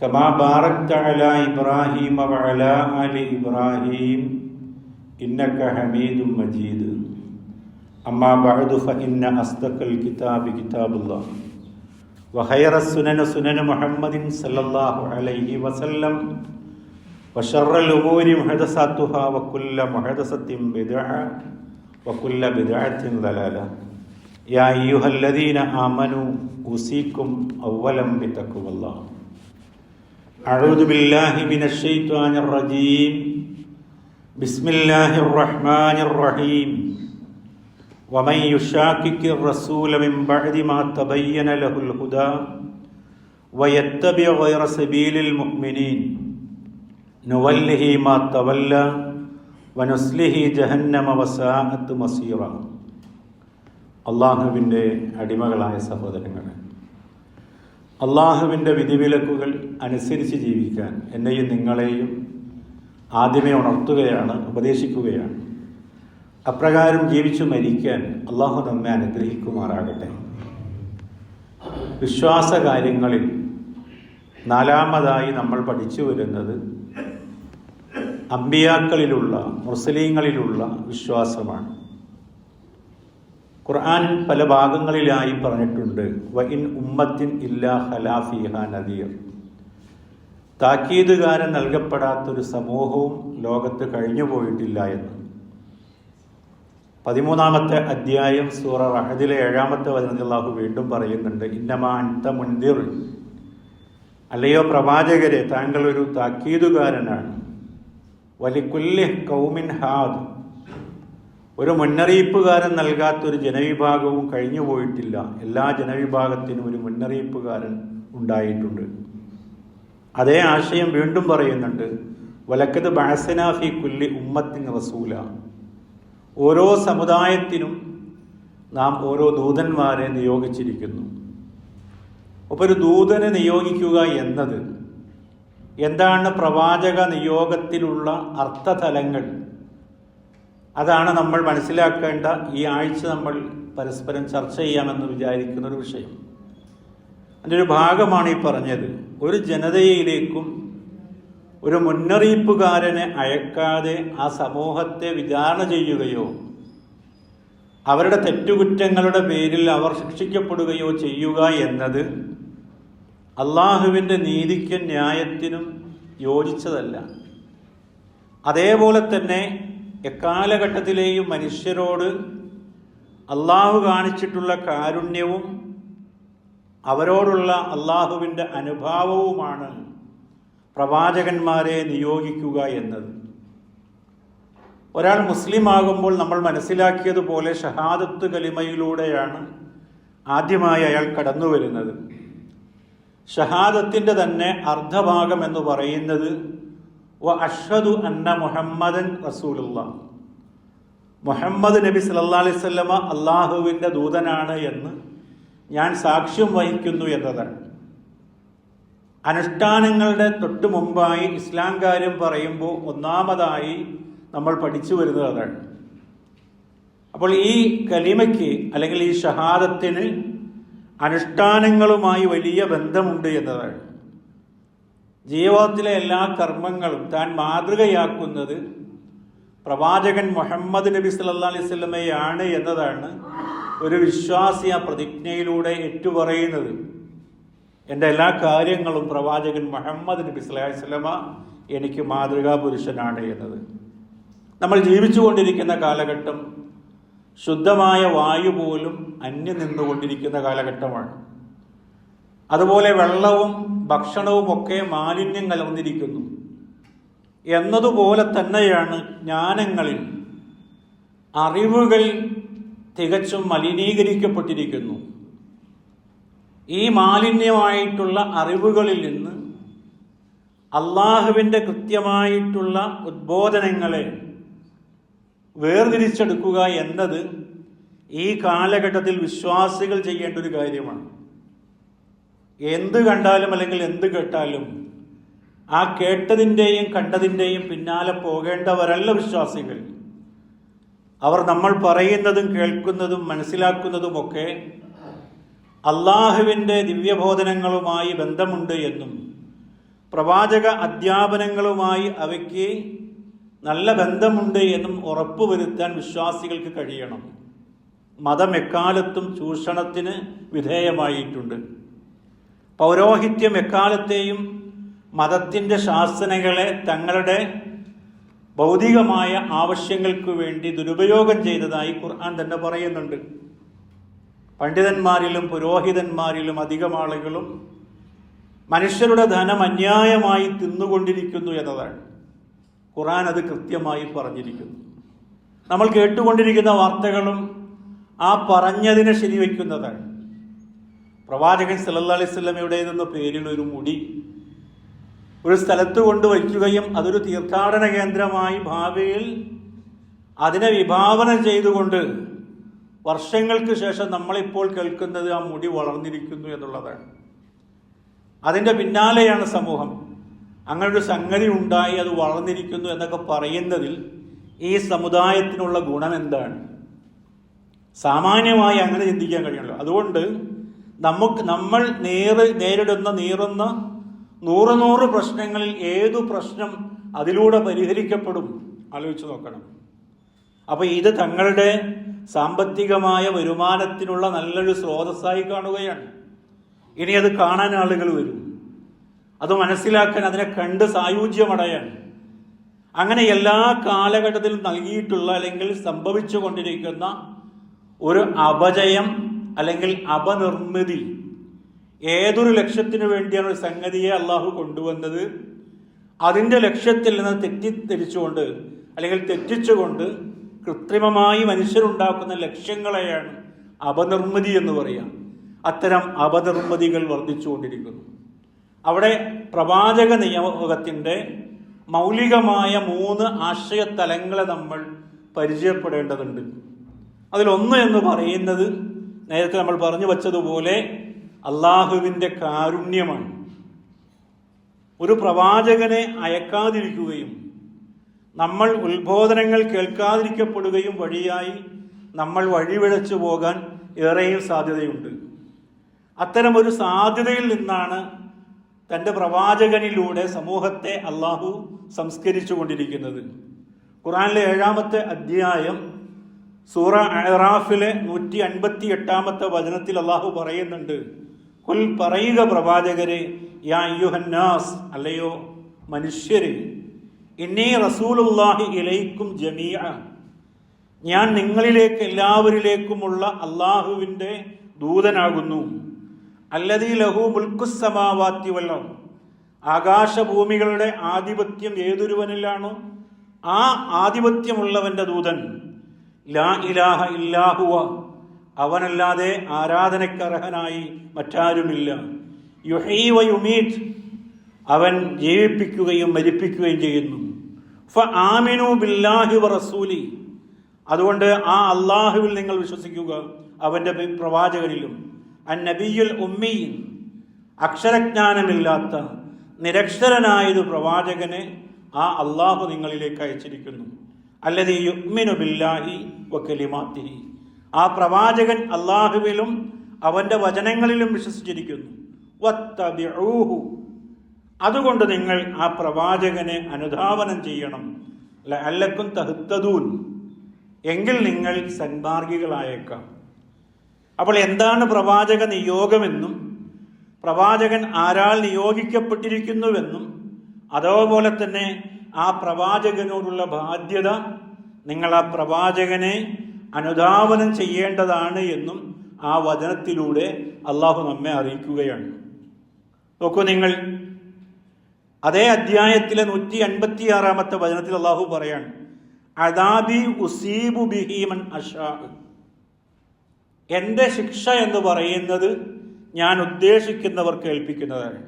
كما باركت على ابراهيم وعلى ال ابراهيم انك حميد مجيد اما بعد فان اصدق الكتاب كتاب الله وخير السنن سنن محمد صلى الله عليه وسلم وشر الامور محدثاتها وكل محدثه بدعه وكل بدعه ضلاله يا أيها الذين آمنوا أوصيكم أولا بتقوى الله أعوذ بالله من الشيطان الرجيم بسم الله الرحمن الرحيم ومن يشاكك الرسول من بعد ما تبين له الهدى ويتبع غير سبيل المؤمنين نوله ما تولى ونسله جهنم وساءت مصيرا അള്ളാഹുവിൻ്റെ അടിമകളായ സഹോദരങ്ങൾ അള്ളാഹുവിന്റെ വിധിവിലക്കുകൾ അനുസരിച്ച് ജീവിക്കാൻ എന്നെയും നിങ്ങളെയും ആദ്യമേ ഉണർത്തുകയാണ് ഉപദേശിക്കുകയാണ്. അപ്രകാരം ജീവിച്ചു മരിക്കാൻ അള്ളാഹു നമ്മെ അനുഗ്രഹിക്കുമാറാകട്ടെ. വിശ്വാസ കാര്യങ്ങളിൽ നാലാമതായി നമ്മൾ പഠിച്ചു വരുന്നത് അമ്പിയാക്കളിലുള്ള മുസ്ലിങ്ങളിലുള്ള വിശ്വാസമാണ്. ഖുർആൻ പല ഭാഗങ്ങളിലായി പറഞ്ഞിട്ടുണ്ട്. വ ഇൻ ഉമ്മത്തിൻ ഇല്ലാ ഹലാഫിഹ നദീർ. താക്കീതുകാരൻ നൽകപ്പെടാത്തൊരു സമൂഹവും ലോകത്ത് കഴിഞ്ഞു പോയിട്ടില്ല എന്ന്. പതിമൂന്നാമത്തെ അധ്യായം സൂറ റഹദിലെ ഏഴാമത്തെ വചനത്തിൽ അള്ളാഹു വീണ്ടും പറയുന്നുണ്ട് ഇന്നമാ അൻത മുൻതിർ അല്ലയോ പ്രവാചകരെ താങ്കൾ ഒരു താക്കീതുകാരനാണ്. വലിക്കുല്യ കൗമിൻ ഹാദ്. ഒരു മുന്നറിയിപ്പുകാരൻ നൽകാത്തൊരു ജനവിഭാഗവും കഴിഞ്ഞു പോയിട്ടില്ല. എല്ലാ ജനവിഭാഗത്തിനും ഒരു മുന്നറിയിപ്പുകാരൻ ഉണ്ടായിട്ടുണ്ട്. അതേ ആശയം വീണ്ടും പറയുന്നുണ്ട്. വലക്കത് ബാസനാഫി കുല്ലി ഉമ്മത്തിൻ റസൂല. ഓരോ സമുദായത്തിനും നാം ഓരോ ദൂതന്മാരെ നിയോഗിച്ചിരിക്കുന്നു. അപ്പോൾ ഒരു ദൂതനെ നിയോഗിക്കുക എന്നത് എന്താണ് പ്രവാചക നിയോഗത്തിലുള്ള അർത്ഥതലങ്ങൾ? അതാണ് നമ്മൾ മനസ്സിലാക്കേണ്ട ഈ ആഴ്ച നമ്മൾ പരസ്പരം ചർച്ച ചെയ്യാമെന്ന് വിചാരിക്കുന്ന ഒരു വിഷയം. അതിന്റെ ഒരു ഭാഗമാണ് ഈ പറഞ്ഞത്. ഒരു ജനതയിലേക്കും ഒരു മുന്നറിയിപ്പുകാരനെ അയക്കാതെ ആ സമൂഹത്തെ വിചാരണ ചെയ്യുകയോ അവരുടെ തെറ്റുകുറ്റങ്ങളുടെ പേരിൽ അവർ ശിക്ഷിക്കപ്പെടുകയോ ചെയ്യുക എന്നത് അള്ളാഹുവിന്റെ നീതിക്കും ന്യായത്തിനും യോജിച്ചതല്ല. അതേപോലെ തന്നെ എക്കാലഘട്ടത്തിലെയും മനുഷ്യരോട് അള്ളാഹു കാണിച്ചിട്ടുള്ള കാരുണ്യവും അവരോടുള്ള അള്ളാഹുവിന്റെ അനുഭാവവുമാണ് പ്രവാചകന്മാരെ നിയോഗിക്കുക എന്നത്. ഒരാൾ മുസ്ലിം ആകുമ്പോൾ നമ്മൾ മനസ്സിലാക്കിയതുപോലെ ഷഹാദത്ത് കലിമയിലൂടെയാണ് ആദ്യമായി അയാൾ കടന്നു വരുന്നത്. ഷഹാദത്തിന്റെ തന്നെ അർദ്ധഭാഗം എന്ന് പറയുന്നത് അഷ്ഹദു അന്ന മുഹമ്മദൻ റസൂലുള്ള മുഹമ്മദ് നബി സല്ലാ അലൈഹി സ്വല്ലമ അള്ളാഹുവിന്റെ ദൂതനാണ് എന്ന് ഞാൻ സാക്ഷ്യം വഹിക്കുന്നു എന്നതാണ്. അനുഷ്ഠാനങ്ങളുടെ തൊട്ടു മുമ്പായി ഇസ്ലാം കാര്യം പറയുമ്പോൾ ഒന്നാമതായി നമ്മൾ പഠിച്ചു വരുന്നത് അതാണ്. അപ്പോൾ ഈ കലിമയ്ക്ക് അല്ലെങ്കിൽ ഈ ഷഹാദത്തിന് അനുഷ്ഠാനങ്ങളുമായി വലിയ ബന്ധമുണ്ട് എന്നതാണ്. ജീവിതത്തിലെ എല്ലാ കർമ്മങ്ങളും താൻ മാതൃകയാക്കുന്നത് പ്രവാചകൻ മുഹമ്മദ് നബി സല്ലാ അലൈഹി സ്വലമയാണ് എന്നതാണ് ഒരു വിശ്വാസി ആ പ്രതിജ്ഞയിലൂടെ ഏറ്റുപറയുന്നത്. എന്റെ എല്ലാ കാര്യങ്ങളും പ്രവാചകൻ മുഹമ്മദ് നബി സ്വലാഹി സ്വലമ എനിക്ക് മാതൃകാ പുരുഷനാണ് എന്നത്. നമ്മൾ ജീവിച്ചുകൊണ്ടിരിക്കുന്ന കാലഘട്ടം ശുദ്ധമായ വായു പോലും അന്യം നിന്നുകൊണ്ടിരിക്കുന്ന കാലഘട്ടമാണ്. അതുപോലെ വെള്ളവും ഭക്ഷണവും ഒക്കെ മാലിന്യം കലർന്നിരിക്കുന്നു. എന്നതുപോലെ തന്നെയാണ് ജ്ഞാനങ്ങളിൽ. അറിവുകൾ തികച്ചും മലിനീകരിക്കപ്പെട്ടിരിക്കുന്നു. ഈ മാലിന്യമായിട്ടുള്ള അറിവുകളിൽ നിന്ന് അള്ളാഹുവിന്റെ കൃത്യമായിട്ടുള്ള ഉദ്ബോധനങ്ങളെ വേർതിരിച്ചെടുക്കുക എന്നത് ഈ കാലഘട്ടത്തിൽ വിശ്വാസികൾ ചെയ്യേണ്ട ഒരു കാര്യമാണ്. എന്ത് കണ്ടാലും അല്ലെങ്കിൽ എന്ത് കേട്ടാലും ആ കേട്ടതിന്റെയും കണ്ടതിന്റെയും പിന്നാലെ പോകേണ്ടവരല്ല വിശ്വാസികൾ. അവർ നമ്മൾ പറയുന്നതും കേൾക്കുന്നതും മനസ്സിലാക്കുന്നതുമൊക്കെ അള്ളാഹുവിന്റെ ദിവ്യബോധനങ്ങളുമായി ബന്ധമുണ്ട് എന്നും പ്രവാചക അധ്യാപനങ്ങളുമായി അവയ്ക്ക് നല്ല ബന്ധമുണ്ട് എന്നും ഉറപ്പുവരുത്താൻ വിശ്വാസികൾക്ക് കഴിയണം. മതം എക്കാലത്തും ചൂഷണത്തിന് വിധേയമായിട്ടുണ്ട്. പൗരോഹിത്യം എക്കാലത്തെയും മതത്തിന്റെ ശാസനകളെ തങ്ങളുടെ ഭൗതികമായ ആവശ്യങ്ങൾക്ക് വേണ്ടി ദുരുപയോഗം ചെയ്തതായി ഖുർആൻ തന്നെ പറയുന്നുണ്ട്. പണ്ഡിതന്മാരിലും പുരോഹിതന്മാരിലും അധികം ആളുകളും മനുഷ്യരുടെ ധനം അന്യായമായി തിന്നുകൊണ്ടിരിക്കുന്നു എന്നതാണ്. ഖുർആൻ അത് കൃത്യമായി പറഞ്ഞിരിക്കുന്നു. നമ്മൾ കേട്ടുകൊണ്ടിരിക്കുന്ന വാർത്തകളും ആ പറഞ്ഞതിനെ ശരിവെക്കുന്നതാണ്. പ്രവാചകൻ സല്ലല്ലാഹു അലൈഹി വസല്ലമയുടേതെന്ന പേരിൽ ഒരു മുടി ഒരു സ്ഥലത്ത് കൊണ്ടുവയ്ക്കുകയും അതൊരു തീർത്ഥാടന കേന്ദ്രമായി ഭാവിയിൽ അതിനെ വിഭാവനം ചെയ്തുകൊണ്ട് വർഷങ്ങൾക്ക് ശേഷം നമ്മളിപ്പോൾ കേൾക്കുന്നത് ആ മുടി വളർന്നിരിക്കുന്നു എന്നുള്ളതാണ്. അതിന്റെ പിന്നാലെയാണ് സമൂഹം. അങ്ങനൊരു സംഗതി ഉണ്ടായി അത് വളർന്നിരിക്കുന്നു എന്നൊക്കെ പറയുന്നതിൽ ഈ സമുദായത്തിനുള്ള ഗുണം എന്താണ്? സാമാന്യമായി അങ്ങനെ ചിന്തിക്കാൻ കഴിയുള്ളൂ അതുകൊണ്ട് നമുക്ക് നമ്മൾ നേര് നേരിടുന്ന നീറുന്ന നൂറ് നൂറ് പ്രശ്നങ്ങളിൽ ഏതു പ്രശ്നം അതിലൂടെ പരിഹരിക്കപ്പെടും? ആലോചിച്ച് നോക്കണം. അപ്പോൾ ഇത് തങ്ങളുടെ സാമ്പത്തികമായ വരുമാനത്തിനുള്ള നല്ലൊരു സ്രോതസ്സായി കാണുകയാണ്. ഇനി അത് കാണാൻ ആളുകൾ വരും. അത് മനസ്സിലാക്കാൻ അതിനെ കണ്ട് സായുജ്യമടയാൻ. അങ്ങനെ എല്ലാ കാലഘട്ടത്തിലും നൽകിയിട്ടുള്ള അല്ലെങ്കിൽ സംഭവിച്ചു കൊണ്ടിരിക്കുന്ന ഒരു അപജയം അല്ലെങ്കിൽ അപനിർമ്മിതി. ഏതൊരു ലക്ഷ്യത്തിനു വേണ്ടിയാണ് ഒരു സംഗതിയെ അള്ളാഹു കൊണ്ടുവന്നത്? അതിന്റെ ലക്ഷ്യത്തിൽ നിന്ന് തെറ്റിദ്ധരിച്ചുകൊണ്ട് അല്ലെങ്കിൽ തെറ്റിച്ചുകൊണ്ട് കൃത്രിമമായി മനുഷ്യരുണ്ടാക്കുന്ന ലക്ഷ്യങ്ങളെയാണ് അപനിർമ്മിതി എന്ന് പറയാം. അത്തരം അപനിർമ്മിതികൾ വർദ്ധിച്ചുകൊണ്ടിരിക്കുന്നു. അവിടെ പ്രവാചക നിയമത്തിന്റെ മൗലികമായ മൂന്ന് ആശയതലങ്ങളെ നമ്മൾ പരിചയപ്പെടേണ്ടതുണ്ട്. അതിലൊന്ന് എന്ന് പറയുന്നത് നേരത്തെ നമ്മൾ പറഞ്ഞു വച്ചതുപോലെ അള്ളാഹുവിന്റെ കാരുണ്യമാണ്. ഒരു പ്രവാചകനെ അയക്കാതിരിക്കുകയും നമ്മൾ ഉത്ബോധനങ്ങൾ കേൾക്കാതിരിക്കപ്പെടുകയും വഴിയായി നമ്മൾ വഴിവിഴച്ചു പോകാൻ ഏറെയും സാധ്യതയുണ്ട്. അത്തരമൊരു സാധ്യതയിൽ നിന്നാണ് തന്റെ പ്രവാചകനിലൂടെ സമൂഹത്തെ അള്ളാഹു സംസ്കരിച്ചു കൊണ്ടിരിക്കുന്നത് ഖുറാനിലെ ഏഴാമത്തെ അധ്യായം സൂറ അറാഫിലെ നൂറ്റി അൻപത്തി എട്ടാമത്തെ വചനത്തിൽ അള്ളാഹു പറയുന്നുണ്ട് കുൽ പറയുക പ്രവാചകരെ യാ യുഹന്നാസ് അല്ലയോ മനുഷ്യരെ ഇന്നീ റസൂലുല്ലാഹി ഇലൈക്കും ജമീഅ. ഞാൻ നിങ്ങളിലേക്ക് എല്ലാവരിലേക്കുമുള്ള അള്ളാഹുവിന്റെ ദൂതനാകുന്നു. അല്ലതീ ലഹു മുൽക്കുസമാവാത്തി വല്ലം ആകാശഭൂമികളുടെ ആധിപത്യം ഏതൊരുവനിലാണോ? ആ ആധിപത്യമുള്ളവന്റെ ദൂതൻ. ലാ ഇലാഹ ഇല്ലാഹുവ. അവനല്ലാതെ ആരാധനക്കർഹനായി മറ്റാരുമില്ല. യുഹീ വ യുമീറ്റ് അവൻ ജീവിപ്പിക്കുകയും മരിപ്പിക്കുകയും ചെയ്യുന്നു. ഫ ആമിനു ബില്ലാഹി വ റസൂലി. അതുകൊണ്ട് ആ അള്ളാഹുവിൽ നിങ്ങൾ വിശ്വസിക്കുക അവന്റെ പ്രവാചകനിലും അൻ നബിയുൽ ഉമ്മീൻ. അക്ഷരജ്ഞാനമില്ലാത്ത നിരക്ഷരനായൊരു പ്രവാചകനെ ആ അള്ളാഹു നിങ്ങളിലേക്ക് അയച്ചിരിക്കുന്നു. അല്ലത് യുഗ്മിനു ബില്ലാഹി വക്കലിമാത്തിഹി ആ പ്രവാചകൻ അള്ളാഹുവിലും അവന്റെ വചനങ്ങളിലും വിശ്വസിച്ചിരിക്കുന്നു. വത്തബിഊഹു. അതുകൊണ്ട് നിങ്ങൾ ആ പ്രവാചകനെ അനുധാവനം ചെയ്യണം. അല്ലക്കും തഹുത്തതൂൻ എങ്കിൽ നിങ്ങൾ സന്മാർഗികളായേക്കാം അപ്പോൾ എന്താണ് പ്രവാചക നിയോഗമെന്നും പ്രവാചകൻ ആരാൾ നിയോഗിക്കപ്പെട്ടിരിക്കുന്നുവെന്നും അതേപോലെ തന്നെ ആ പ്രവാചകനോടുള്ള ബാധ്യത നിങ്ങൾ ആ പ്രവാചകനെ അനുധാവനം ചെയ്യേണ്ടതാണ് എന്നും ആ വചനത്തിലൂടെ അള്ളാഹു നമ്മെ അറിയിക്കുകയാണ്. നോക്കൂ നിങ്ങൾ അതേ അധ്യായത്തിലെ നൂറ്റി അൻപത്തി ആറാമത്തെ വചനത്തിൽ അള്ളാഹു പറയാണ് അദാബി ഉസീബു ശിക്ഷ എന്ന് പറയുന്നത് ഞാൻ ഉദ്ദേശിക്കുന്നവർക്ക് ഏൽപ്പിക്കുന്നതാണ്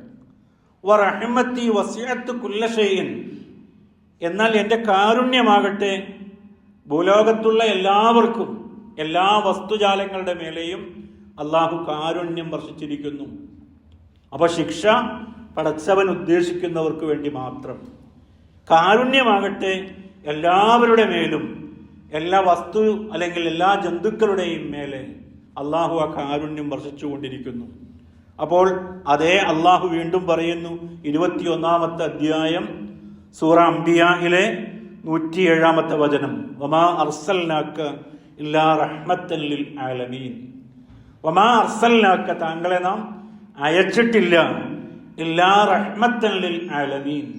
എന്നാൽ എന്റെ കാരുണ്യമാകട്ടെ ഭൂലോകത്തുള്ള എല്ലാവർക്കും എല്ലാ വസ്തുജാലങ്ങളുടെ മേലെയും അള്ളാഹു കാരുണ്യം വർഷിച്ചിരിക്കുന്നു. അപ്പോൾ ശിക്ഷ പടച്ചവൻ ഉദ്ദേശിക്കുന്നവർക്ക് വേണ്ടി മാത്രം. കാരുണ്യമാകട്ടെ എല്ലാവരുടെ മേലും എല്ലാ വസ്തു അല്ലെങ്കിൽ എല്ലാ ജന്തുക്കളുടെയും മേലെ അള്ളാഹു ആ കാരുണ്യം വർഷിച്ചുകൊണ്ടിരിക്കുന്നു. അപ്പോൾ അതേ അള്ളാഹു വീണ്ടും പറയുന്നു ഇരുപത്തിയൊന്നാമത്തെ അധ്യായം സൂറ അംബിയയിലെ നൂറ്റി ഏഴാമത്തെ വചനം. വമാ അർസൽനാക്ക ഇല്ലാ റഹ്മത്തൻ ആലമീൻ. വമാ അർസൽനാക്ക താങ്കളെ നാം അയച്ചിട്ടില്ല. ഇല്ലാ റഹ്മത്തൻ ലിൽ ആലമീൻ.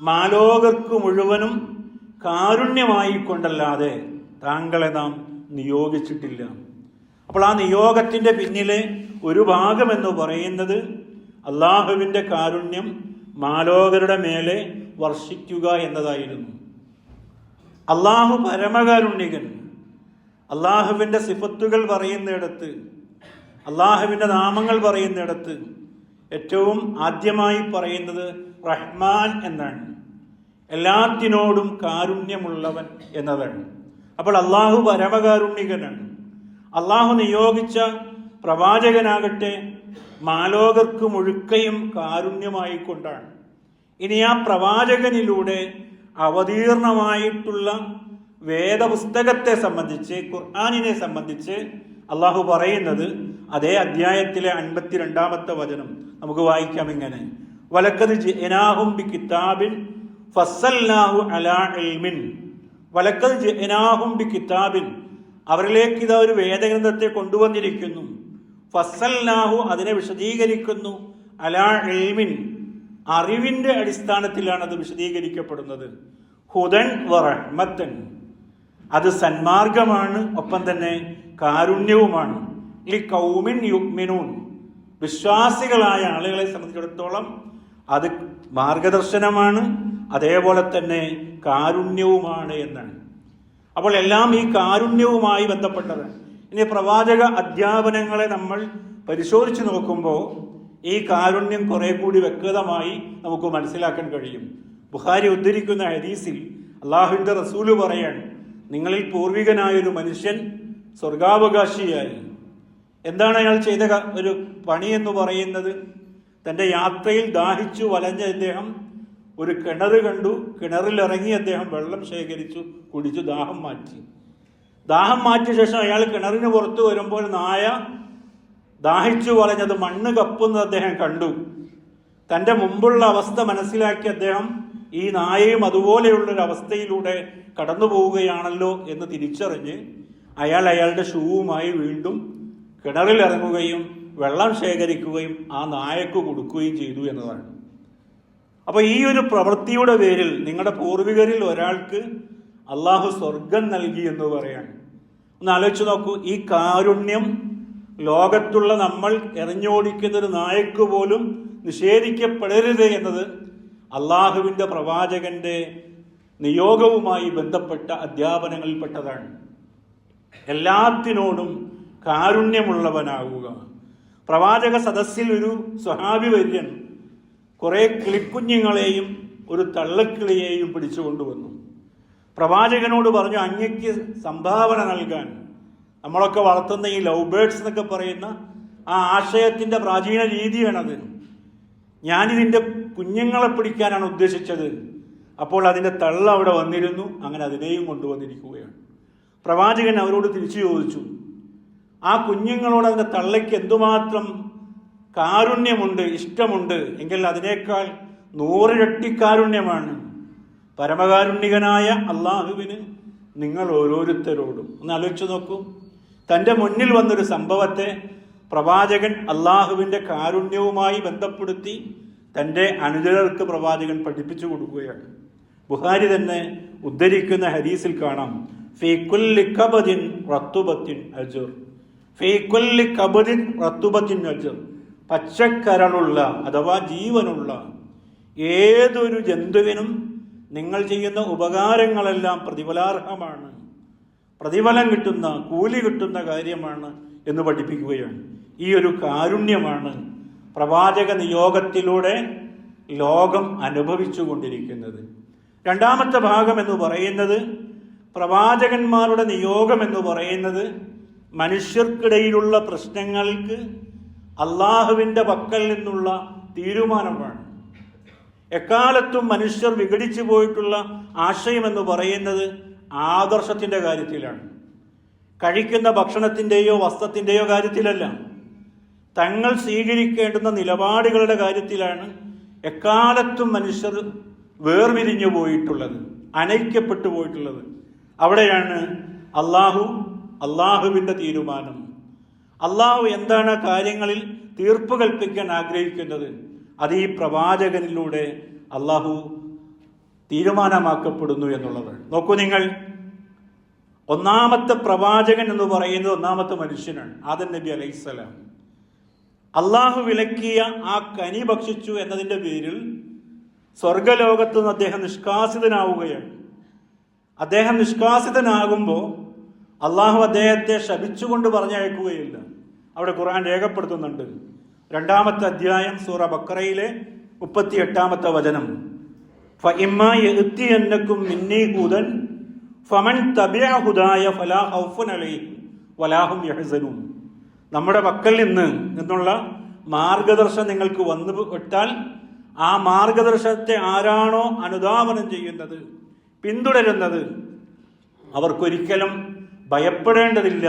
മാലോകർക്ക് മുഴുവനും കാരുണ്യമായി കൊണ്ടല്ലാതെ താങ്കളെ നാം നിയോഗിച്ചിട്ടില്ല. അപ്പോൾ ആ നിയോഗത്തിന്റെ പിന്നിലെ ഒരു ഭാഗമെന്ന് പറയുന്നത് അള്ളാഹുവിന്റെ കാരുണ്യം മാലോകരുടെ മേലെ വർഷിക്കുക എന്നതായിരുന്നു. അള്ളാഹു പരമകാരുണ്യകൻ. അള്ളാഹുവിന്റെ സിഫത്തുകൾ പറയുന്നിടത്ത് അള്ളാഹുവിന്റെ നാമങ്ങൾ പറയുന്നിടത്ത് ഏറ്റവും ആദ്യമായി പറയുന്നത് റഹ്മാൻ എന്നാണ്. എല്ലാത്തിനോടും കാരുണ്യമുള്ളവൻ എന്നതാണ്. അപ്പോൾ അള്ളാഹു പരമകാരുണ്യകനാണ്. അള്ളാഹു നിയോഗിച്ച പ്രവാചകനാകട്ടെ മാലോകർക്ക് മുഴുക്കയും കാരുണ്യമായി കൊണ്ടാണ് ഇനി ആ പ്രവാചകനിലൂടെ അവതീർണമായിട്ടുള്ള വേദപുസ്തകത്തെ സംബന്ധിച്ച് ഖുർആാനിനെ സംബന്ധിച്ച് അള്ളാഹു പറയുന്നത് അതേ അധ്യായത്തിലെ അൻപത്തിരണ്ടാമത്തെ വചനം. നമുക്ക് വായിക്കാം ഇങ്ങനെ. വലക്കത് ബി കിതാബിൻ ഫസല്ലാഹു അലാ വലക്കത് ബി കിതാബിൻ അവരിലേക്ക് ഇതാ ഒരു വേദഗ്രന്ഥത്തെ കൊണ്ടുവന്നിരിക്കുന്നു. ഫസല്ലാഹു അതിനെ വിശദീകരിക്കുന്നു. അലാ എൽമിൻ അറിവിന്റെ അടിസ്ഥാനത്തിലാണ് അത് വിശദീകരിക്കപ്പെടുന്നത്. ഹുദൻ വറഹ്മത്തൻ അത് സന്മാർഗമാണ് ഒപ്പം തന്നെ കാരുണ്യവുമാണ്. ഈ കൗമിൻ യുഗ്മിനൂൻ വിശ്വാസികളായ ആളുകളെ സംബന്ധിച്ചിടത്തോളം അത് മാർഗദർശനമാണ് അതേപോലെ തന്നെ കാരുണ്യവുമാണ് എന്നാണ്. അപ്പോൾ എല്ലാം ഈ കാരുണ്യവുമായി ബന്ധപ്പെട്ടതാണ്. ഇനി പ്രവാചക അധ്യാപനങ്ങളെ നമ്മൾ പരിശോധിച്ചു നോക്കുമ്പോൾ ഈ കാരുണ്യം കുറെ കൂടി വ്യക്തമായി നമുക്ക് മനസ്സിലാക്കാൻ കഴിയും. ബുഹാരി ഉദ്ധരിക്കുന്ന ഹദീസിൽ അള്ളാഹുവിന്റെ റസൂൽ പറയാണ് നിങ്ങളിൽ പൂർവികനായൊരു മനുഷ്യൻ സ്വർഗാവകാശിയായി. എന്താണ് അയാൾ ചെയ്ത ഒരു പണി എന്ന് പറയുന്നത്? തന്റെ യാത്രയിൽ ദാഹിച്ചു വലഞ്ഞ അദ്ദേഹം ഒരു കിണർ കണ്ടു കിണറിലിറങ്ങി അദ്ദേഹം വെള്ളം ശേഖരിച്ചു കുടിച്ചു ദാഹം മാറ്റി. ദാഹം മാറ്റിയ ശേഷം അയാൾ കിണറിന് പുറത്ത് വരുമ്പോൾ നായ ദാഹിച്ചു വളഞ്ഞത് മണ്ണ് കപ്പുന്നത് അദ്ദേഹം കണ്ടു. തന്റെ മുമ്പുള്ള അവസ്ഥ മനസ്സിലാക്കി അദ്ദേഹം ഈ നായയും അതുപോലെയുള്ളൊരു അവസ്ഥയിലൂടെ കടന്നു പോവുകയാണല്ലോ എന്ന് തിരിച്ചറിഞ്ഞ് അയാൾ അയാളുടെ ഷൂവുമായി വീണ്ടും കിണറിൽ ഇറങ്ങുകയും വെള്ളം ശേഖരിക്കുകയും ആ നായക്ക് കൊടുക്കുകയും ചെയ്തു എന്നതാണ്. അപ്പോൾ ഈ ഒരു പ്രവൃത്തിയുടെ പേരിൽ നിങ്ങളുടെ പൂർവികരിൽ ഒരാൾക്ക് അള്ളാഹു സ്വർഗം നൽകി എന്ന് പറയാണ്. ഒന്ന് ആലോചിച്ച് നോക്കൂ ഈ കാരുണ്യം ലോകത്തുള്ള നമ്മൾ എറിഞ്ഞോടിക്കുന്ന ഒരു നായക്ക് പോലും നിഷേധിക്കപ്പെടരുത് എന്നത് അള്ളാഹുവിന്റെ പ്രവാചകന്റെ നിയോഗവുമായി ബന്ധപ്പെട്ട അധ്യാപനങ്ങളിൽപ്പെട്ടതാണ്. എല്ലാത്തിനോടും കാരുണ്യമുള്ളവനാകുക പ്രവാചക സദസ്സിൽ ഒരു സ്വഹാബി വര്യൻ കുറെ കിളിക്കുഞ്ഞുങ്ങളെയും ഒരു തള്ളക്കിളിയെയും പിടിച്ചു കൊണ്ടുവന്നു പ്രവാചകനോട് പറഞ്ഞു അങ്ങയ്ക്ക് സംഭാവന നൽകാൻ. നമ്മളൊക്കെ വളർത്തുന്ന ഈ ലവ് ബേഡ്സ് എന്നൊക്കെ പറയുന്ന ആ ആശയത്തിന്റെ പ്രാചീന രീതിയാണത്. ഞാനിതിന്റെ കുഞ്ഞുങ്ങളെ പിടിക്കാനാണ് ഉദ്ദേശിച്ചത്. അപ്പോൾ അതിന്റെ തള്ള അവിടെ വന്നിരുന്നു. അങ്ങനെ അതിനെയും കൊണ്ടുവന്നിരിക്കുകയാണ്. പ്രവാചകൻ അവരോട് തിരിച്ചു ചോദിച്ചു ആ കുഞ്ഞുങ്ങളോട് അതിന്റെ തള്ളയ്ക്ക് എന്തുമാത്രം കാരുണ്യമുണ്ട് ഇഷ്ടമുണ്ട്? എങ്കിൽ അതിനേക്കാൾ നൂറിരട്ടി കാരുണ്യമാണ്. പരമകാരുണ്യകനായ അള്ളാഹുവിന് നിങ്ങൾ ഓരോരുത്തരോടും ഒന്ന് ആലോചിച്ച് നോക്കൂ. തന്റെ മുന്നിൽ വന്നൊരു സംഭവത്തെ പ്രവാചകൻ അള്ളാഹുവിന്റെ കാരുണ്യവുമായി ബന്ധപ്പെടുത്തി തന്റെ അനുചരർക്ക് പ്രവാചകൻ പഠിപ്പിച്ചു കൊടുക്കുകയാണ്. ബുഹാരി തന്നെ ഉദ്ധരിക്കുന്ന ഹരീസിൽ കാണാം. ഫീക്കുല്ലി കബദിൻ റത്തുബത്തിൻ അജുർ. ഫീക്കുല്ലി കബദിൻ റത്തുബത്തിൻ അജുർ. പച്ചക്കരളുള്ള അഥവാ ജീവനുള്ള ഏതൊരു ജന്തുവിനും നിങ്ങൾ ചെയ്യുന്ന ഉപകാരങ്ങളെല്ലാം പ്രതിഫലാർഹമാണ്. പ്രതിഫലം കിട്ടുന്ന കൂലി കിട്ടുന്ന കാര്യമാണ് എന്ന് പഠിപ്പിക്കുകയാണ്. ഈ ഒരു കാരുണ്യമാണ് പ്രവാചക നിയോഗത്തിലൂടെ ലോകം അനുഭവിച്ചു കൊണ്ടിരിക്കുന്നത്. രണ്ടാമത്തെ ഭാഗം എന്ന് പറയുന്നത് പ്രവാചകന്മാരുടെ നിയോഗം എന്ന് പറയുന്നത് മനുഷ്യർക്കിടയിലുള്ള പ്രശ്നങ്ങൾക്ക് അള്ളാഹുവിന്റെ പക്കൽ നിന്നുള്ള തീരുമാനമാണ്. എക്കാലത്തും മനുഷ്യർ വിഘടിച്ചു പോയിട്ടുള്ള ആശയമെന്ന് പറയുന്നത് ആദർശത്തിന്റെ കാര്യത്തിലാണ്. കഴിക്കുന്ന ഭക്ഷണത്തിന്റെയോ വസ്ത്രത്തിന്റെയോ കാര്യത്തിലല്ല. തങ്ങൾ സ്വീകരിക്കേണ്ടുന്ന നിലപാടുകളുടെ കാര്യത്തിലാണ് എക്കാലത്തും മനുഷ്യർ വേർപിരിഞ്ഞു പോയിട്ടുള്ളത് അനൈക്യപ്പെട്ടു പോയിട്ടുള്ളത്. അവിടെയാണ് അള്ളാഹു അള്ളാഹുവിന്റെ തീരുമാനം. അള്ളാഹു എന്താണ് കാര്യങ്ങളിൽ തീർപ്പ് കൽപ്പിക്കാൻ ആഗ്രഹിക്കുന്നത്? അത് ഈ പ്രവാചകനിലൂടെ അള്ളാഹു തീരുമാനമാക്കപ്പെടുന്നു എന്നുള്ളത്. നോക്കൂ നിങ്ങൾ. ഒന്നാമത്തെ പ്രവാചകൻ എന്ന് പറയുന്നത് ഒന്നാമത്തെ മനുഷ്യനാണ്. ആദൻ നബി അലൈഹിസ്സലാം അള്ളാഹു വിലക്കിയ ആ കനി ഭക്ഷിച്ചു എന്നതിന്റെ പേരിൽ സ്വർഗലോകത്തു നിന്ന് അദ്ദേഹം നിഷ്കാസിതനാവുകയാണ്. അദ്ദേഹം നിഷ്കാസിതനാകുമ്പോൾ അള്ളാഹു അദ്ദേഹത്തെ ശപിച്ചുകൊണ്ട് പറഞ്ഞയക്കുകയില്ല. അവിടെ ഖുർആൻ രേഖപ്പെടുത്തുന്നുണ്ട്. രണ്ടാമത്തെ അധ്യായം സൂറ ബക്കറയിലെ മുപ്പത്തി എട്ടാമത്തെ വചനം ഫമൻ തബിയ ഹുദായ ഫലാ അലൈഹി വലാഹും നമ്മുടെ പക്കൽ നിന്ന് നിന്നുള്ള മാർഗദർശനം നിങ്ങൾക്ക് വന്നു വിട്ടാൽ ആ മാർഗദർശനത്തെ ആരാണോ അനുധാവനം ചെയ്യുന്നത് പിന്തുടരുന്നത് അവർക്കൊരിക്കലും ഭയപ്പെടേണ്ടതില്ല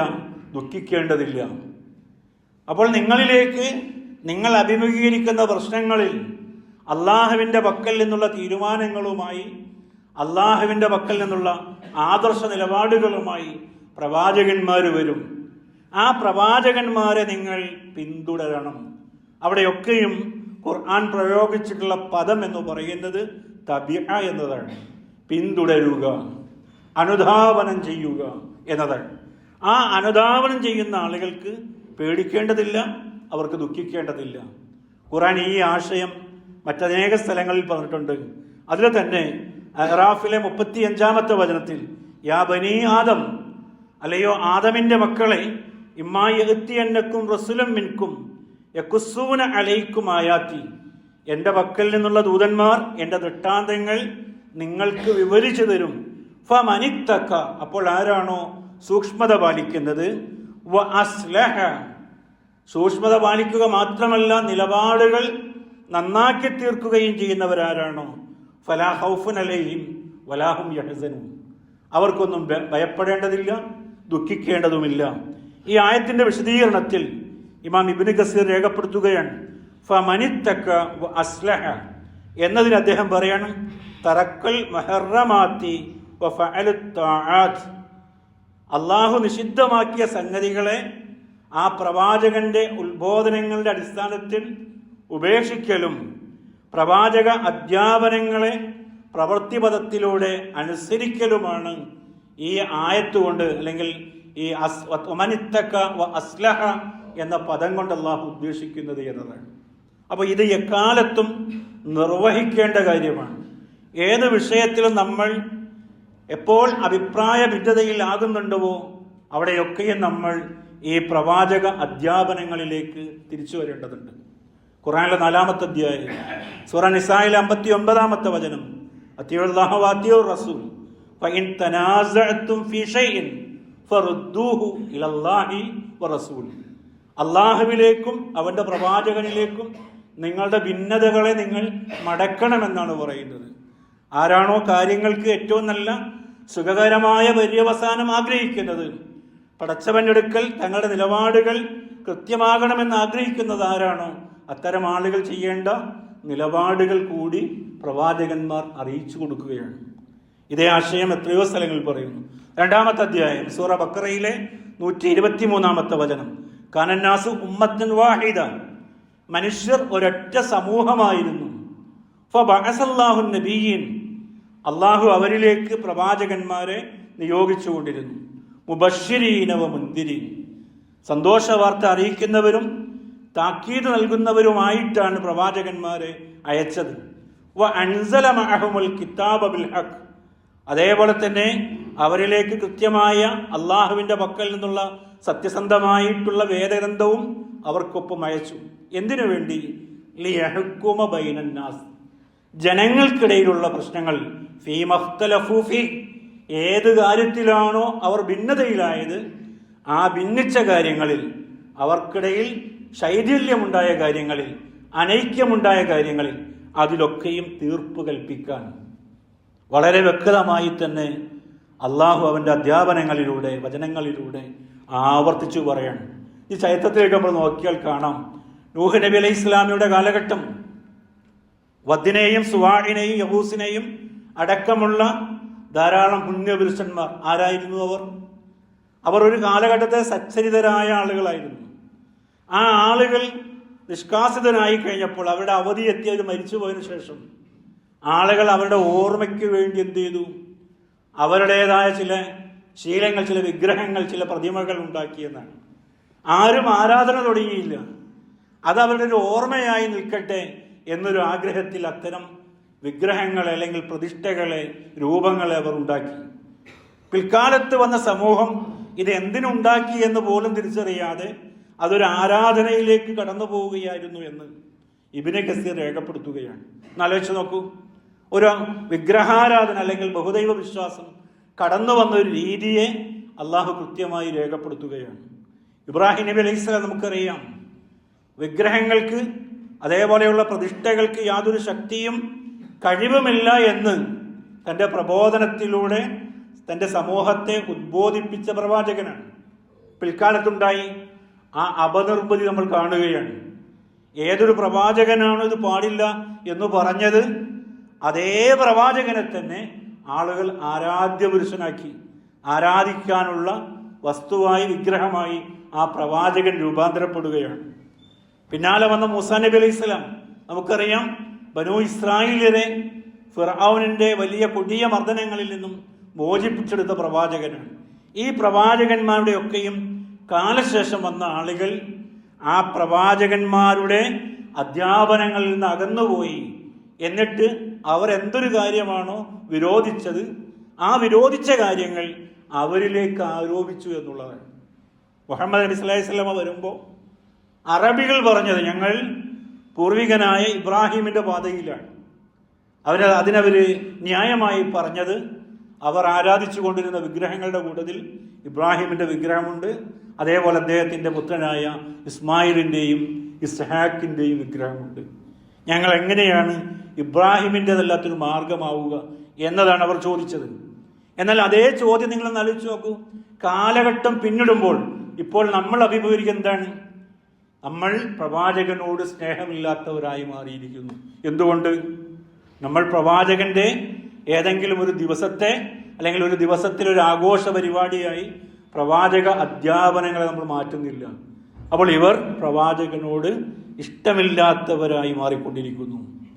ദുഃഖിക്കേണ്ടതില്ല. അപ്പോൾ നിങ്ങളിലേക്ക് നിങ്ങൾ അഭിമുഖീകരിക്കുന്ന പ്രശ്നങ്ങളിൽ അള്ളാഹുവിന്റെ പക്കൽ നിന്നുള്ള തീരുമാനങ്ങളുമായി അള്ളാഹുവിന്റെ പക്കൽ നിന്നുള്ള ആദർശ നിലപാടുകളുമായി പ്രവാചകന്മാർ വരും. ആ പ്രവാചകന്മാരെ നിങ്ങൾ പിന്തുടരണം. അവിടെയൊക്കെയും ഖുർആൻ പ്രയോഗിച്ചിട്ടുള്ള പദം എന്ന് പറയുന്നത് തബിഅ എന്നതാണ്. പിന്തുടരുക അനുധാവനം ചെയ്യുക എന്നതാണ്. ആ അനുധാവനം ചെയ്യുന്ന ആളുകൾക്ക് പേടിക്കേണ്ടതില്ല. അവർക്ക് ദുഃഖിക്കേണ്ടതില്ല. ഖുറാൻ ഈ ആശയം മറ്റനേക സ്ഥലങ്ങളിൽ പറഞ്ഞിട്ടുണ്ട്. അതിൽ തന്നെ അഹ്റാഫിലെ മുപ്പത്തി അഞ്ചാമത്തെ വചനത്തിൽ യാ ബനി ആദം അല്ലയോ ആദമിന്റെ മക്കളെ ഇമ്മായി എത്തിയന്നക്കും റസുലം മിൻക്കും യക്കുസൂന അലയിക്കും ആയാത്തി. എന്റെ പക്കൽ നിന്നുള്ള ദൂതന്മാർ എന്റെ ദൃഷ്ടാന്തങ്ങൾ നിങ്ങൾക്ക് വിവരിച്ചു തരും. ഫ മനിത്തക്ക അപ്പോൾ ആരാണോ സൂക്ഷ്മത പാലിക്കുന്നത്? വ അസ്ലഹ. സൂക്ഷ്മത പാലിക്കുക മാത്രമല്ല നിലപാടുകൾ നന്നാക്കി തീർക്കുകയും ചെയ്യുന്നവരാരാണോ? ഫലാ ഹൗഫുൻ അലൈഹിം വലാഹും യഹസനും അവർക്കൊന്നും ഭയപ്പെടേണ്ടതില്ല ദുഃഖിക്കേണ്ടതുമില്ല. ഈ ആയത്തിന്റെ വിശദീകരണത്തിൽ ഇമാം ഇബിന് ഗസീർ രേഖപ്പെടുത്തുകയാണ്. ഫമനിത്തക്ക മനിത്തക്ക അസ്ലഹ. എന്നതിന് അദ്ദേഹം പറയണം തറക്കൽ മഹറമാത്തി അള്ളാഹു നിഷിദ്ധമാക്കിയ സംഗതികളെ ആ പ്രവാചകന്റെ ഉത്ബോധനങ്ങളുടെ അടിസ്ഥാനത്തിൽ ഉപേക്ഷിക്കലും പ്രവാചക അധ്യാപനങ്ങളെ പ്രവൃത്തിപഥത്തിലൂടെ അനുസരിക്കലുമാണ് ഈ ആയത്തുകൊണ്ട് അല്ലെങ്കിൽ ഈ ഒമനിത്തക്ക അസ്ലഹ എന്ന പദം കൊണ്ട് അള്ളാഹു ഉദ്ദേശിക്കുന്നത് എന്നതാണ്. അപ്പോൾ ഇത് എക്കാലത്തും നിർവഹിക്കേണ്ട കാര്യമാണ്. ഏത് വിഷയത്തിലും നമ്മൾ എപ്പോൾ അഭിപ്രായ ഭിന്നതയിൽ ഭിന്നതയിലാകുന്നുണ്ടോ അവിടെയൊക്കെയും നമ്മൾ ഈ പ്രവാചക അധ്യാപനങ്ങളിലേക്ക് തിരിച്ചു വരേണ്ടതുണ്ട്. ഖുറാനിലെ നാലാമത്തെ അധ്യായം. സൂറ നിസായിലെ അമ്പത്തി ഒമ്പതാമത്തെ വചനം. അത്തിയുള്ളാഹു വാത്തിയോ റസൂൽ. അള്ളാഹുവിലേക്കും അവന്റെ പ്രവാചകനിലേക്കും നിങ്ങളുടെ ഭിന്നതകളെ നിങ്ങൾ മടക്കണമെന്നാണ് പറയുന്നത്. ആരാണോ കാര്യങ്ങൾക്ക് ഏറ്റവും നല്ല സുഖകരമായ പര്യവസാനം ആഗ്രഹിക്കുന്നത്? പടച്ചവന്റെ അടുക്കൽ തങ്ങളുടെ നിലപാടുകൾ കൃത്യമാകണമെന്ന് ആഗ്രഹിക്കുന്നത് ആരാണോ അത്തരം ആളുകൾ ചെയ്യേണ്ട നിലപാടുകൾ കൂടി പ്രവാചകന്മാർ അറിയിച്ചു കൊടുക്കുകയാണ്. ഇതേ ആശയം എത്രയോ സ്ഥലങ്ങളിൽ പറയുന്നു. രണ്ടാമത്തെ അധ്യായം സൂറ ബക്കറയിലെ നൂറ്റി ഇരുപത്തി മൂന്നാമത്തെ വചനം. കാനന്നാസു ഉമ്മത്തൻ വാഹിദ മനുഷ്യർ ഒരൊറ്റ സമൂഹമായിരുന്നു. ഫബഅസല്ലാഹു അള്ളാഹു അവരിലേക്ക് പ്രവാചകന്മാരെ നിയോഗിച്ചുകൊണ്ടിരുന്നു. മുബഷിരീനവ മുന്തിരീൻ. സന്തോഷ വാർത്ത അറിയിക്കുന്നവരും താക്കീത് നൽകുന്നവരുമായിട്ടാണ് പ്രവാചകന്മാരെ അയച്ചത്. വ അൻസല ഹഖ്. അതേപോലെ തന്നെ അവരിലേക്ക് കൃത്യമായ അള്ളാഹുവിന്റെ പക്കൽ നിന്നുള്ള സത്യസന്ധമായിട്ടുള്ള വേദഗ്രന്ഥവും അവർക്കൊപ്പം അയച്ചു. എന്തിനു വേണ്ടി? ജനങ്ങൾക്കിടയിലുള്ള പ്രശ്നങ്ങൾ. ഫീ. ഫീമഖ്തലഫൂഫി ഏത് കാര്യത്തിലാണോ അവർ ഭിന്നതയിലായത് ആ ഭിന്നിച്ച കാര്യങ്ങളിൽ അവർക്കിടയിൽ ശൈഥില്യമുണ്ടായ കാര്യങ്ങളിൽ അനൈക്യമുണ്ടായ കാര്യങ്ങളിൽ അതിലൊക്കെയും തീർപ്പ് കൽപ്പിക്കാൻ. വളരെ വ്യക്തമായി തന്നെ അള്ളാഹു അവന്റെ അധ്യാപനങ്ങളിലൂടെ വചനങ്ങളിലൂടെ ആവർത്തിച്ചു പറയണം. ഈ ചരിത്രത്തിലേക്ക് നമ്മൾ നോക്കിയാൽ കാണാം. നൂഹ് നബി അലൈഹി ഇസ്ലാമിയുടെ കാലഘട്ടം. വദ്ദിനെയും സുവാഹിനെയും യഹൂസിനെയും അടക്കമുള്ള ധാരാളം പുണ്യപുരുഷന്മാർ. ആരായിരുന്നു അവർ? അവർ ഒരു കാലഘട്ടത്തെ സച്ചരിതരായ ആളുകളായിരുന്നു. ആ ആളുകൾ നിഷ്കാസിതനായി കഴിഞ്ഞപ്പോൾ അവരുടെ അവധി എത്തി അവർ മരിച്ചുപോയതിനു ശേഷം ആളുകൾ അവരുടെ ഓർമ്മയ്ക്ക് വേണ്ടി എന്ത് ചെയ്തു? അവരുടേതായ ചില ശീലങ്ങൾ ചില വിഗ്രഹങ്ങൾ ചില പ്രതിമകൾ ഉണ്ടാക്കിയെന്നാണ് ആരും ആരാധന തുടങ്ങിയില്ല. അത് അവരുടെ ഒരു ഓർമ്മയായി നിൽക്കട്ടെ എന്നൊരു ആഗ്രഹത്തിൽ അത്തരം വിഗ്രഹങ്ങളെ അല്ലെങ്കിൽ പ്രതിഷ്ഠകളെ രൂപങ്ങളെ അവർ ഉണ്ടാക്കി. പിൽക്കാലത്ത് വന്ന സമൂഹം ഇത് എന്തിനുണ്ടാക്കി എന്ന് പോലും തിരിച്ചറിയാതെ അതൊരു ആരാധനയിലേക്ക് കടന്നു പോവുകയായിരുന്നു എന്ന് ഇബിനെ കസീർ രേഖപ്പെടുത്തുകയാണ്. എന്നാലോചിച്ച് നോക്കൂ. ഒരു വിഗ്രഹാരാധന അല്ലെങ്കിൽ ബഹുദൈവ വിശ്വാസം കടന്നു വന്ന ഒരു രീതിയെ അള്ളാഹു കൃത്യമായി രേഖപ്പെടുത്തുകയാണ്. ഇബ്രാഹിം നബി അലൈഹി നമുക്കറിയാം. വിഗ്രഹങ്ങൾക്ക് അതേപോലെയുള്ള പ്രതിഷ്ഠകൾക്ക് യാതൊരു ശക്തിയും കഴിവുമില്ല എന്ന് തന്റെ പ്രബോധനത്തിലൂടെ തന്റെ സമൂഹത്തെ ഉദ്ബോധിപ്പിച്ച പ്രവാചകനാണ്. പിൽക്കാലത്തുണ്ടായി ആ അപനിർമ്മിതി നമ്മൾ കാണുകയാണ്. ഏതൊരു പ്രവാചകനാണ് ഇത് പാടില്ല എന്ന് പറഞ്ഞത് അതേ പ്രവാചകനെ തന്നെ ആളുകൾ ആരാധ്യ പുരുഷനാക്കി ആരാധിക്കാനുള്ള വസ്തുവായി വിഗ്രഹമായി ആ പ്രവാചകൻ രൂപാന്തരപ്പെടുകയാണ്. പിന്നാലെ വന്ന മൂസാ നബി അലൈഹി സ്വലാം. നമുക്കറിയാം ബനു ഇസ്രായേലിനെ ഫിറാവുനിന്റെ വലിയ കൊടിയ മർദ്ദനങ്ങളിൽ നിന്നും മോചിപ്പിച്ചെടുത്ത പ്രവാചകനാണ്. ഈ പ്രവാചകന്മാരുടെ ഒക്കെയും കാലശേഷം വന്ന ആളുകൾ ആ പ്രവാചകന്മാരുടെ അധ്യാപനങ്ങളിൽ നിന്ന് അകന്നുപോയി. എന്നിട്ട് അവർ എന്തൊരു കാര്യമാണോ വിരോധിച്ചത് ആ വിരോധിച്ച കാര്യങ്ങൾ അവരിലേക്ക് ആരോപിച്ചു എന്നുള്ളതാണ്. മുഹമ്മദ് നബി അലൈഹി വരുമ്പോൾ അറബികൾ പറഞ്ഞത് ഞങ്ങൾ പൂർവികനായ ഇബ്രാഹിമിന്റെ പാതയിലാണ്. അവർ അതിനവർ ന്യായമായി പറഞ്ഞത് അവർ ആരാധിച്ചു കൊണ്ടിരുന്ന വിഗ്രഹങ്ങളുടെ കൂട്ടത്തിൽ ഇബ്രാഹിമിന്റെ വിഗ്രഹമുണ്ട്. അതേപോലെ അദ്ദേഹത്തിന്റെ പുത്രനായ ഇസ്മായിലിന്റെയും ഇസ്ഹാക്കിന്റെയും വിഗ്രഹമുണ്ട്. ഞങ്ങൾ എങ്ങനെയാണ് ഇബ്രാഹിമിന്റെതല്ലാത്തൊരു മാർഗമാവുക എന്നതാണ് അവർ ചോദിച്ചത്. എന്നാൽ അതേ ചോദ്യം നിങ്ങൾ ആലോചിച്ച് നോക്കൂ. കാലഘട്ടം പിന്നിടുമ്പോൾ ഇപ്പോൾ നമ്മൾ അഭിമുഖീകരിക്കുന്നത് എന്താണ്? നമ്മൾ പ്രവാചകനോട് സ്നേഹമില്ലാത്തവരായി മാറിയിരിക്കുന്നു. എന്തുകൊണ്ട്? നമ്മൾ പ്രവാചകന്റെ ഏതെങ്കിലും ഒരു ദിവസത്തെ അല്ലെങ്കിൽ ഒരു ദിവസത്തിൽ ഒരു ആഘോഷ പരിപാടിയായി പ്രവാചക അധ്യാപനങ്ങളെ നമ്മൾ മാറ്റുന്നില്ല. അപ്പോൾ ഇവർ പ്രവാചകനോട് ഇഷ്ടമില്ലാത്തവരായി മാറിക്കൊണ്ടിരിക്കുന്നു.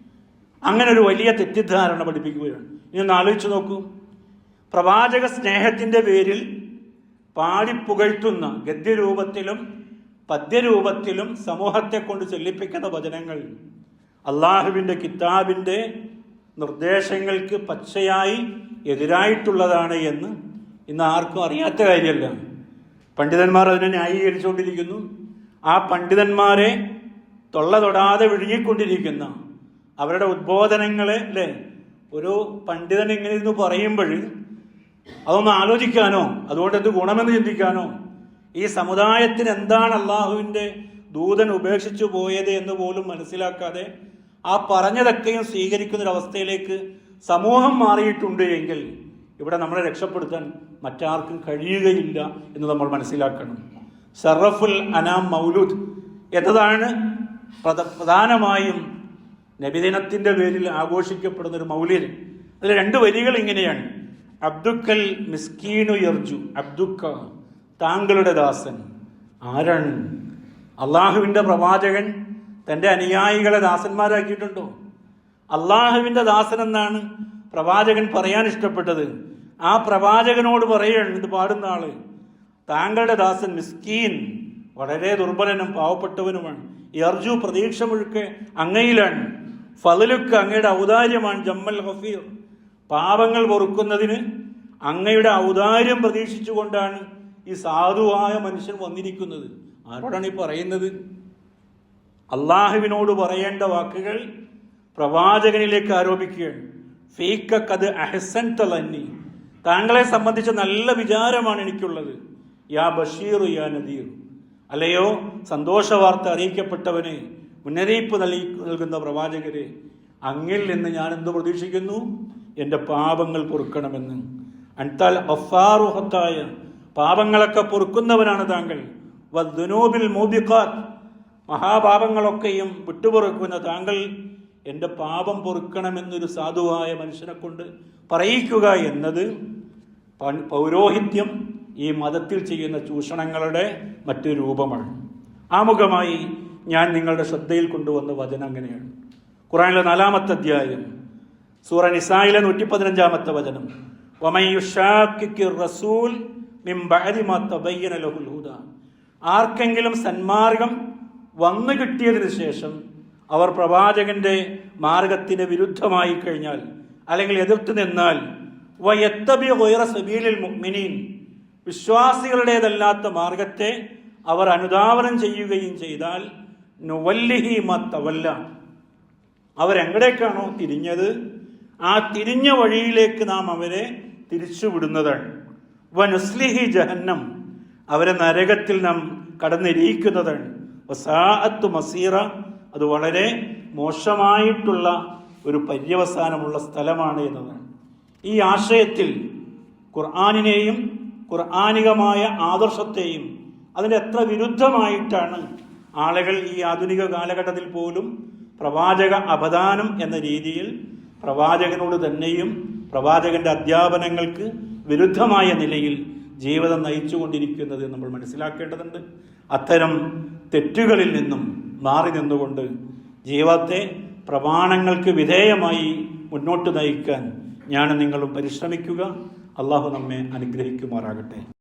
അങ്ങനെ ഒരു വലിയ തെറ്റിദ്ധാരണ പഠിപ്പിക്കുകയാണ്. ഇനി ഒന്ന് ആലോചിച്ച് നോക്കൂ. പ്രവാചക സ്നേഹത്തിന്റെ പേരിൽ പാടിപ്പുകഴ്ത്തുന്ന ഗദ്യരൂപത്തിലും പദ്യരൂപത്തിലും സമൂഹത്തെ കൊണ്ട് ചൊല്ലിപ്പിക്കുന്ന വചനങ്ങൾ. അള്ളാഹുവിന്റെ കിതാബിന്റെ നിർദ്ദേശങ്ങൾക്ക് പച്ചയായി എതിരായിട്ടുള്ളതാണ് എന്ന് ഇന്ന് ആർക്കും അറിയാത്ത കാര്യമല്ല. പണ്ഡിതന്മാർ അതിനെ ന്യായീകരിച്ചുകൊണ്ടിരിക്കുന്നു. ആ പണ്ഡിതന്മാരെ തൊള്ള തൊടാതെ വിഴുങ്ങിക്കൊണ്ടിരിക്കുന്ന അവരുടെ ഉദ്ബോധനങ്ങളെ അല്ലേ? ഒരു പണ്ഡിതൻ ഇങ്ങനെ ഇരുന്ന് പറയുമ്പോൾ അതൊന്ന് ആലോചിക്കാനോ? അതുകൊണ്ട് എന്ത് ഗുണമെന്ന് ചിന്തിക്കാനോ? ഈ സമുദായത്തിന് എന്താണ് അള്ളാഹുവിന്റെ ദൂതൻ ഉപേക്ഷിച്ചു പോയത് എന്ന് പോലും മനസ്സിലാക്കാതെ ആ പറഞ്ഞതൊക്കെയും സ്വീകരിക്കുന്നൊരവസ്ഥയിലേക്ക് സമൂഹം മാറിയിട്ടുണ്ട് എങ്കിൽ ഇവിടെ നമ്മളെ രക്ഷപ്പെടുത്താൻ മറ്റാർക്കും കഴിയുകയില്ല എന്ന് നമ്മൾ മനസ്സിലാക്കണം. സറഫുൽ അനാം മൗലൂദ് എന്നതാണ് പ്രധ പ്രധാനമായും നബിദിനത്തിന്റെ പേരിൽ ആഘോഷിക്കപ്പെടുന്ന ഒരു മൗലിദ്. അതിൽ രണ്ട് വരികൾ ഇങ്ങനെയാണ്. അബ്ദുക്കൽ മിസ്കീനു യർജു അബ്ദുക്ക. താങ്കളുടെ ദാസൻ. ആരാണ്? അള്ളാഹുവിന്റെ പ്രവാചകൻ തന്റെ അനുയായികളെ ദാസന്മാരാക്കിയിട്ടുണ്ടോ? അള്ളാഹുവിന്റെ ദാസൻ എന്നാണ് പ്രവാചകൻ പറയാൻ ഇഷ്ടപ്പെട്ടത്. ആ പ്രവാചകനോട് പറയുകയാണ് ഇത് പാടുന്ന ആൾ താങ്കളുടെ ദാസൻ മിസ്കീൻ വളരെ ദുർബലനും പാവപ്പെട്ടവനുമാണ്. യർജു പ്രതീക്ഷ മുഴുക്കെ അങ്ങയിലാണ്. ഫതിലുക്ക് അങ്ങയുടെ ഔദാര്യമാണ് ജമ്മൽ ഹഫീർ. പാപങ്ങൾ പൊറുക്കുന്നതിന് അങ്ങയുടെ ഔദാര്യം പ്രതീക്ഷിച്ചുകൊണ്ടാണ് ഈ സാധുവായ മനുഷ്യൻ വന്നിരിക്കുന്നത്? ആരോടാണ് ഈ പറയുന്നത്? അള്ളാഹുവിനോട് പറയേണ്ട വാക്കുകൾ പ്രവാചകനിലേക്ക് ആരോപിക്കുകയാണ്. ഫീക്കത് അഹസൻ തലന്നി താങ്കളെ സംബന്ധിച്ച നല്ല വിചാരമാണ് എനിക്കുള്ളത്. യാ ബഷീർ യാ നദീർ അല്ലയോ? സന്തോഷ വാർത്ത അറിയിക്കപ്പെട്ടവനെ മുന്നറിയിപ്പ് നൽകി നൽകുന്ന പ്രവാചകരെ അങ്ങിൽ നിന്ന് ഞാൻ എന്ത് പ്രതീക്ഷിക്കുന്നു? എന്റെ പാപങ്ങൾ പൊറുക്കണമെന്ന്. അൻതാൽ അഫാറുഹത്തായ പാപങ്ങളൊക്കെ പൊറുക്കുന്നവനാണ് താങ്കൾ. വനോബിൽ മൂബിഖാത്ത്. മഹാപാപങ്ങളൊക്കെയും വിട്ടുപൊറുക്കുന്ന താങ്കൾ എന്റെ പാപം പൊറുക്കണമെന്നൊരു സാധുവായ മനുഷ്യനെ കൊണ്ട് പറയിക്കുക എന്നത് പൗരോഹിത്യം ഈ മതത്തിൽ ചെയ്യുന്ന ചൂഷണങ്ങളുടെ മറ്റു രൂപമാണ്. ആമുഖമായി ഞാൻ നിങ്ങളുടെ ശ്രദ്ധയിൽ കൊണ്ടുവന്ന വചനം അങ്ങനെയാണ്. ഖുറാനിലെ നാലാമത്തെ അധ്യായം സൂറ നിസായിലെ നൂറ്റി പതിനഞ്ചാമത്തെ വചനം റസൂൽ മിൻ ബഅദി മാ തബയ്യന ലഹുൽ ഹുദ. ആർക്കെങ്കിലും സന്മാർഗം വന്നു കിട്ടിയതിനു ശേഷം അവർ പ്രവാചകന്റെ മാർഗത്തിന് വിരുദ്ധമായി കഴിഞ്ഞാൽ അല്ലെങ്കിൽ എതിർത്ത് നിന്നാൽ വയത്തബി ഒയറ സബീലിൽ വിശ്വാസികളുടേതല്ലാത്ത മാർഗത്തെ അവർ അനുധാവനം ചെയ്യുകയും ചെയ്താൽ നുവല്ലിഹി മത്തവല്ല അവരെങ്ങടേക്കാണോ തിരിഞ്ഞത്? ആ തിരിഞ്ഞ വഴിയിലേക്ക് നാം അവരെ തിരിച്ചുവിടുന്നതാണ്. വനുസ്ലിഹി ജഹന്നം. അവരെ നരകത്തിൽ നാം കടന്നിരിക്കുന്നതാണ്. വസാഅത്ത് മസീറ. അത് വളരെ മോശമായിട്ടുള്ള ഒരു പര്യവസാനമുള്ള സ്ഥലമാണ് എന്നതാണ് ഈ ആശയത്തിൽ ഖുർആാനിനെയും ഖുർആാനികമായ ആദർശത്തെയും അതിന് എത്ര വിരുദ്ധമായിട്ടാണ് ആളുകൾ ഈ ആധുനിക കാലഘട്ടത്തിൽ പോലും പ്രവാചക അപദാനം എന്ന രീതിയിൽ പ്രവാചകനോട് തന്നെയും പ്രവാചകന്റെ അധ്യാപനങ്ങൾക്ക് വിരുദ്ധമായ നിലയിൽ ജീവിതം നയിച്ചുകൊണ്ടിരിക്കുന്നത് നമ്മൾ മനസ്സിലാക്കേണ്ടതുണ്ട്. അത്തരം തെറ്റുകളിൽ നിന്നും മാറി നിന്നുകൊണ്ട് ജീവിതത്തെ പ്രമാണങ്ങൾക്ക് വിധേയമായി മുന്നോട്ട് നയിക്കാൻ ഞാൻ നിങ്ങളും പരിശ്രമിക്കുക. അള്ളാഹു നമ്മെ അനുഗ്രഹിക്കുമാറാകട്ടെ.